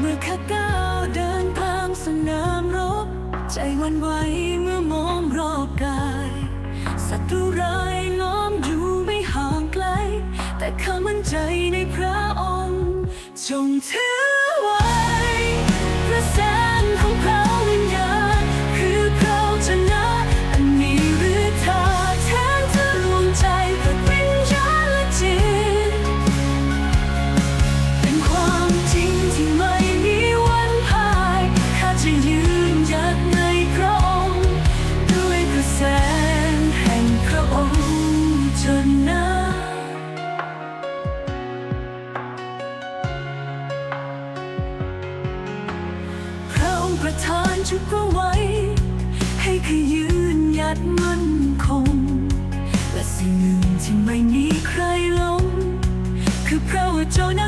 เมื่อข้าก้าวเดินทางสนามรบ ใจวันไหวเมื่อมองรอบกายศัตรูร้ายล้อมอย ชุดก็ไว้ ให้เคยยืนหยัดมั่นคง และสิ่งหนึ่งที่ไม่มีใครล้มคือพระวจนะข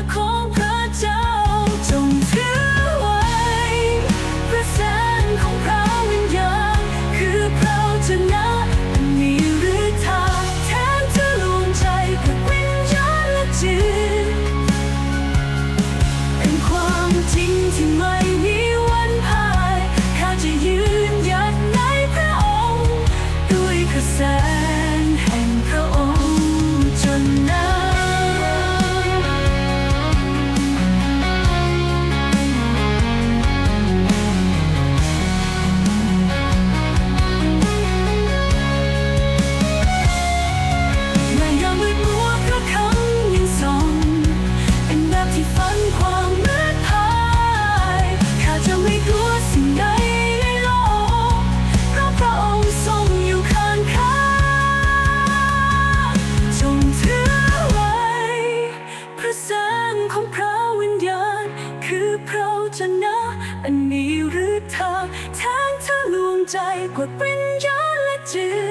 อง ของพระวิญญาณ คือพระชนะ อันนี้หรือทางทางทะลวงใจกว่าวิญญาณและจิต